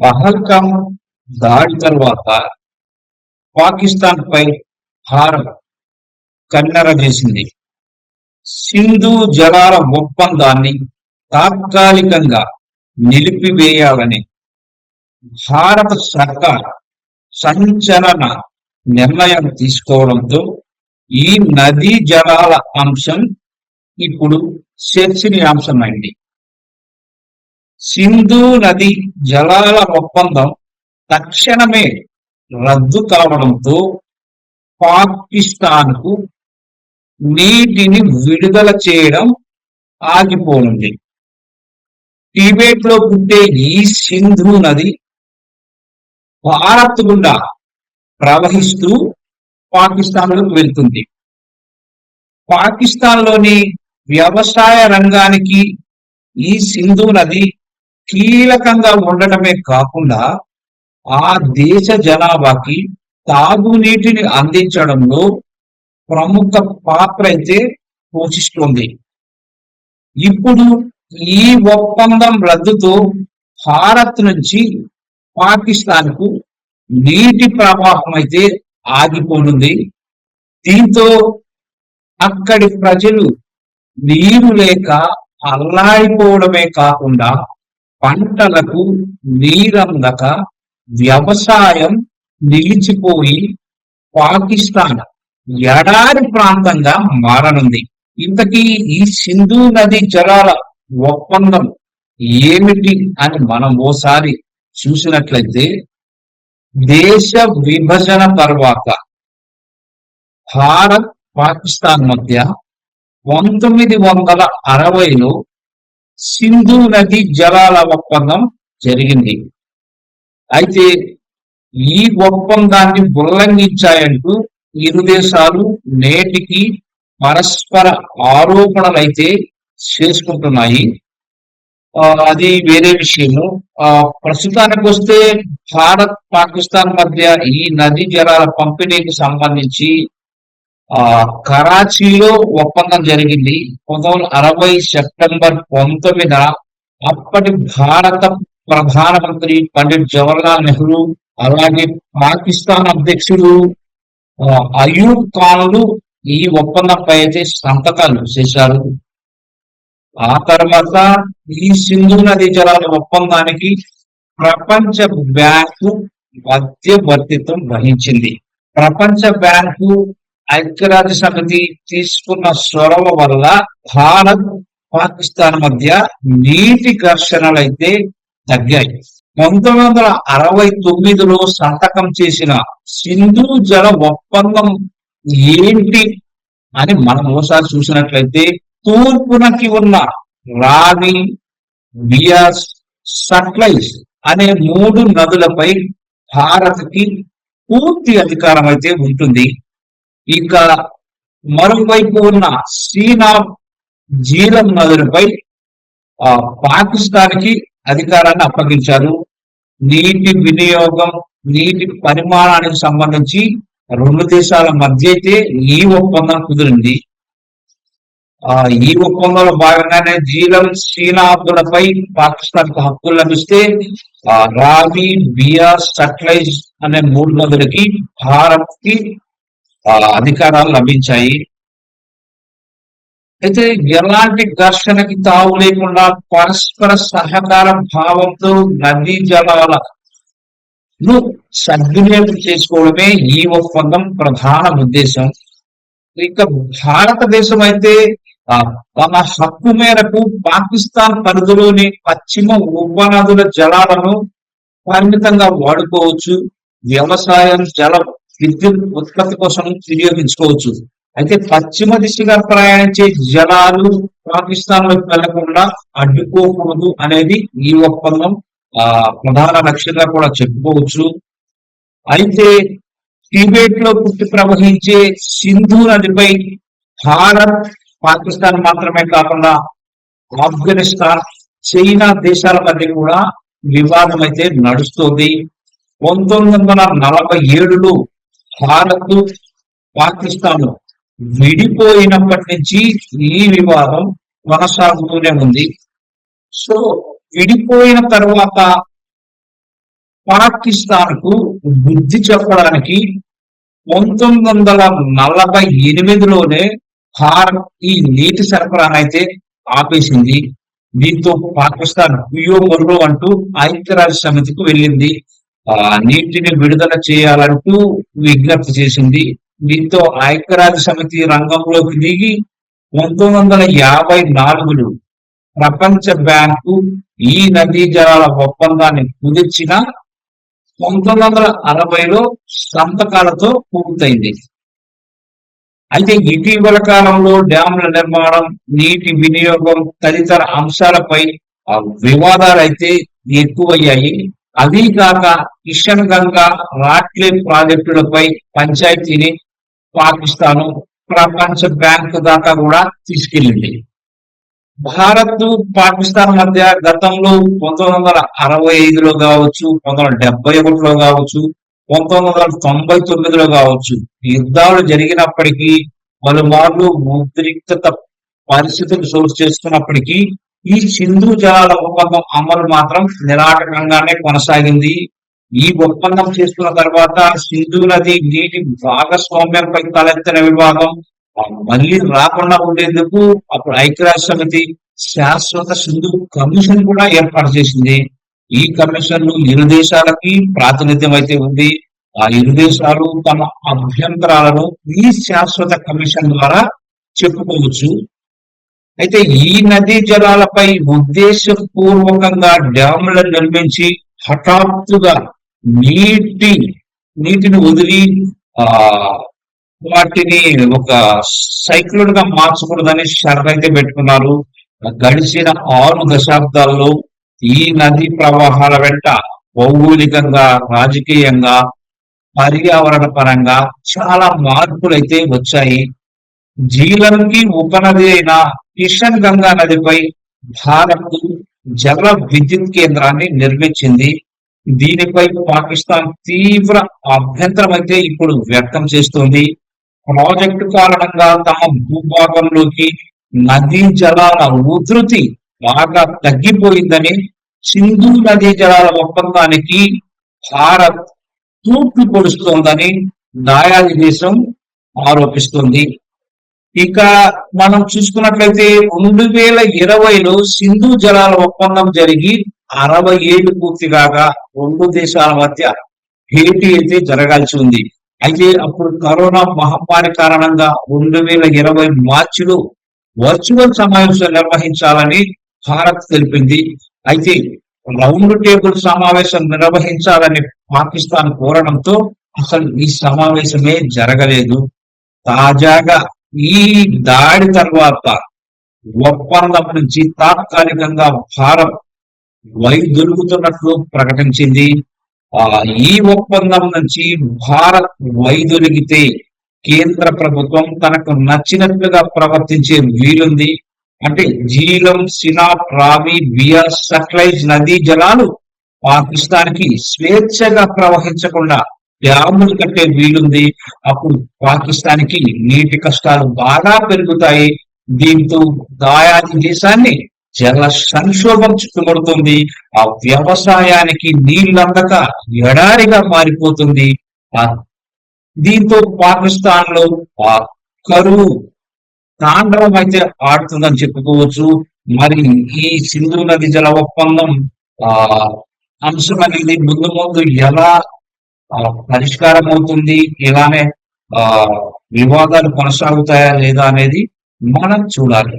పహల్గాం దాడి తర్వాత పాకిస్తాన్ పై భారత్ కన్నెర చేసింది సింధు జలాల ఒప్పందాన్ని తాత్కాలికంగా నిలిపివేయాలని భారత సర్కార్ సంచలన నిర్ణయం తీసుకోవడంతో ఈ నదీ జలాల అంశం ఇప్పుడు చర్చనీయాంశమైంది. సింధు నది జలాల ఒప్పందం తక్షణమే రద్దు కావడంతో పాకిస్తాన్కు నీటిని విడుదల చేయడం ఆగిపోనుంది. టిబెట్లో పుట్టే ఈ సింధు నది భారత్ గుండా ప్రవహిస్తూ పాకిస్తాన్లోకి వెళ్తుంది. పాకిస్తాన్లోని వ్యవసాయ రంగానికి ఈ సింధు నది కీలకంగా ఉండటమే కాకుండా ఆ దేశ జనాభాకి తాగునీటిని అందించడంలో ప్రముఖ పాత్ర అయితే పోషిస్తుంది. ఇప్పుడు ఈ ఒప్పందం రద్దుతో భారత్ నుంచి పాకిస్తాన్కు నీటి ప్రవాహం అయితే ఆగిపోనుంది. దీంతో అక్కడి ప్రజలు నీరు లేక అల్లాడిపోవడమే కాకుండా పంటలకు నీరందక వ్యవసాయం నిలిచిపోయి పాకిస్తాన్ ఎడారి ప్రాంతంగా మారనుంది. ఇంతకీ ఈ సింధు నది జలాల ఒప్పందం ఏమిటి అని మనం ఓసారి చూసినట్లయితే దేశ విభజన తర్వాత భారత్ పాకిస్తాన్ మధ్య పంతొమ్మిది వందల అరవైలో సింధు నది జలాల ఒప్పందం జరిగింది. అయితే ఈ ఒప్పందాన్ని ఉల్లంఘించాయంటూ ఇరు దేశాలు నేటికి పరస్పర ఆరోపణలు అయితే చేసుకుంటున్నాయి. ఆ, అది వేరే విషయము. ఆ ప్రస్తుతానికి వస్తే భారత్ పాకిస్తాన్ మధ్య ఈ నదీ జలాల పంపిణీకి సంబంధించి కరాచీలో ఒప్పందం జరిగింది. పంతొమ్మిది అరవై సెప్టెంబర్ పంతొమ్మిదిన అప్పటి భారత ప్రధానమంత్రి పండిట్ జవహర్లాల్ నెహ్రూ అలాగే పాకిస్తాన్ అధ్యక్షుడు అయూబ్ ఖాన్లు ఈ ఒప్పందంపై అయితే సంతకాలు చేశారు. ఆ తర్వాత ఈ సింధు నదీ జలాల ఒప్పందానికి ప్రపంచ బ్యాంకు మధ్యవర్తిత్వం వహించింది. ప్రపంచ బ్యాంకు ఐక్యరాజ్య సమితి తీసుకున్న చొరవ వల్ల భారత్ పాకిస్తాన్ మధ్య నీటి ఘర్షణలు అయితే తగ్గాయి. పంతొమ్మిది వందల అరవై తొమ్మిదిలో సంతకం చేసిన సింధు జల ఒప్పందం ఏంటి అని మనం ఒకసారి చూసినట్లయితే తూర్పునకి ఉన్న రావి బియాస్ సట్లైజ్ అనే మూడు నదులపై భారత్కి పూర్తి అధికారం అయితే ఉంటుంది. ఇక మరోవైపు ఉన్న సీనా జీలం నదులపై ఆ పాకిస్తాన్కి అధికారాన్ని అప్పగించారు. నీటి వినియోగం నీటి పరిమాణానికి సంబంధించి రెండు దేశాల మధ్య అయితే ఈ ఒప్పందం కుదిరింది. ఆ ఈ ఒప్పందంలో భాగంగానే జీలం శ్రీనాథులపై పాకిస్తాన్కు హక్కులు లభిస్తే రావి బియా సట్లైజ్ అనే మూడు నదులకి భారత్కి అధికారాలు లభించాయి. అయితే ఎలాంటి ఘర్షణకి తావు లేకుండా పరస్పర సహకార భావంతో నదీ జలాలను సద్వినియోగం చేసుకోవడమే ఈ ఒప్పందం ప్రధాన ఉద్దేశం. ఇక భారతదేశం అయితే తన హక్కు మేరకు పాకిస్తాన్ పరిధిలోని పశ్చిమ ఉపనదుల జలాలను పరిమితంగా వాడుకోవచ్చు. వ్యవసాయం జల విద్యుత్ ఉత్పత్తి కోసం వినియోగించుకోవచ్చు. అయితే పశ్చిమ దిశగా ప్రయాణించే జలాలు పాకిస్తాన్లోకి వెళ్ళకుండా అడ్డుకోకూడదు అనేది ఈ ఒప్పందం ఆ ప్రధాన లక్ష్యంగా కూడా చెప్పుకోవచ్చు. అయితే టిబెట్లో పుట్టి ప్రవహించే సింధు నదిపై భారత్ పాకిస్తాన్ మాత్రమే కాకుండా ఆఫ్ఘనిస్తాన్ చైనా దేశాల మధ్య కూడా వివాదం అయితే నడుస్తుంది. పంతొమ్మిది వందల నలభై ఏడులో భారత్ పాకిస్తాన్ విడిపోయినప్పటి నుంచి ఈ వివాదం కొనసాగుతూనే ఉంది. సో విడిపోయిన తర్వాత పాకిస్తాన్కు బుద్ధి చెప్పడానికి పంతొమ్మిది వందల నలభై ఎనిమిదిలోనే భారత్ ఈ నీటి సరఫరానైతే ఆపేసింది. దీంతో పాకిస్తాన్ కుయో మొర్రో అంటూ ఐక్యరాజ్య సమితికి వెళ్ళింది. నీటిని విడుదల చేయాలంటూ విజ్ఞప్తి చేసింది. దీంతో ఐక్యరాజ్య సమితి రంగంలోకి దిగి పంతొమ్మిది వందల యాభై నాలుగులో ప్రపంచ బ్యాంకు ఈ నదీ జలాల ఒప్పందాన్ని కుదిర్చిన పంతొమ్మిది వందల అరవైలో సంతకాలతో పూర్తయింది. అయితే ఇటీవల కాలంలో డ్యాముల నిర్మాణం నీటి వినియోగం తదితర అంశాలపై ఆ వివాదాలు అయితే ఎక్కువయ్యాయి. అదీ కాక కిషన్ గంగా రాట్లే ప్రాజెక్టులపై పంచాయతీని పాకిస్తాన్ ప్రపంచ బ్యాంక్ దాకా కూడా తీసుకెళ్ళింది. భారత్ పాకిస్తాన్ మధ్య గతంలో పంతొమ్మిది వందల అరవై ఐదులో కావచ్చు పంతొమ్మిది వందల డెబ్బై ఒకటిలో కావచ్చు పంతొమ్మిది వందల తొంభై తొమ్మిదిలో కావచ్చు యుద్ధాలు జరిగినప్పటికీ పలుమార్లు ఉద్రిక్తత పరిస్థితులు చోటు చేసుకున్నప్పటికీ ఈ సింధు జలాల ఒప్పందం అమలు మాత్రం నిరాటకంగానే కొనసాగింది. ఈ ఒప్పందం చేసుకున్న తర్వాత సింధు నది నీటి భాగస్వామ్యంపై తలెత్తిన వివాదం మళ్ళీ రాకుండా ఉండేందుకు అప్పుడు ఐక్యరాజ్య సమితి శాశ్వత సింధు కమిషన్ కూడా ఏర్పాటు చేసింది. ఈ కమిషన్ ఇరు దేశాలకి ప్రాతినిధ్యం అయితే ఉంది. ఆ ఇరు దేశాలు తమ అభ్యంతరాలను ఈ శాశ్వత కమిషన్ ద్వారా చెప్పుకోవచ్చు. అయితే ఈ నదీ జలాలపై ఉద్దేశపూర్వకంగా డ్యాములను నిర్మించి హఠాత్తుగా నీటి నీటిని వదిలి ఆ వాటిని ఒక సైక్లోన్గా మార్చకూడదని షరతు పెట్టుకున్నారు. గడిచిన ఆరు దశాబ్దాల్లో ఈ నదీ ప్రవాహాల వెంట భౌగోళికంగా రాజకీయంగా పర్యావరణ పరంగా చాలా మార్పులు అయితే వచ్చాయి. జీలంకి ఉపనది అయిన కిషన్ గంగా నదిపై భారత్ జల విద్యుత్ కేంద్రాన్ని నిర్మించింది. దీనిపై పాకిస్తాన్ తీవ్ర అభ్యంతరం అయితే ఇప్పుడు వ్యక్తం చేస్తుంది. ప్రాజెక్టు కారణంగా తమ భూభాగంలోకి నదీ జలాల ఉధృతి బాగా తగ్గిపోయిందని సింధు నదీ జలాల ఒప్పందానికి భారత్ తూట్లు పొడుస్తోందని దాయాది దేశం ఆరోపిస్తుంది. ఇక మనం చూసుకున్నట్లయితే రెండు వేల ఇరవైలో సింధు జలాల ఒప్పందం జరిగి అరవై ఏళ్ళు పూర్తి కాగా రెండు దేశాల మధ్య భేటీ అయితే జరగాల్సి ఉంది. అయితే అప్పుడు కరోనా మహమ్మారి కారణంగా రెండు వేల ఇరవై మార్చిలో వర్చువల్ సమావేశం నిర్వహించాలని భారత్ తెలిపింది. అయితే రౌండ్ టేబుల్ సమావేశం నిర్వహించాలని పాకిస్తాన్ కోరడంతో అసలు ఈ సమావేశమే జరగలేదు. తాజాగా ఈ దాడి తర్వాత ఒప్పందం నుంచి తాత్కాలికంగా భారత్ వైదొలుగుతున్నట్లు ప్రకటించింది. ఆ ఈ ఒప్పందం నుంచి భారత్ వైదొలిగితే కేంద్ర ప్రభుత్వం తనకు నచ్చినట్లుగా ప్రవర్తించే వీలుంది. అంటే జీలం సినా రావి బియర్ సట్లైజ్ నదీ జలాలు పాకిస్తాన్కి స్వేచ్ఛగా ప్రవహించకుండా డ్యాములు కట్టే వీలుంది. అప్పుడు పాకిస్తాన్కి నీటి కష్టాలు బాగా పెరుగుతాయి. దీంతో దాయాది దేశాన్ని జల సంక్షోభం చుట్టుముడుతుంది. ఆ వ్యవసాయానికి నీళ్ళందక ఎడారిగా మారిపోతుంది. ఆ దీంతో పాకిస్తాన్లో ఆ కరువు తాండవం అయితే ఆడుతుందని చెప్పుకోవచ్చు. మరి ఈ సింధు నది జల ఒప్పందం ఆ అంశం అనేది ముందు ముందు ఎలా పరిష్కారం అవుతుంది ఇలానే ఆ వివాదాలు కొనసాగుతాయా లేదా అనేది మనం చూడాలి.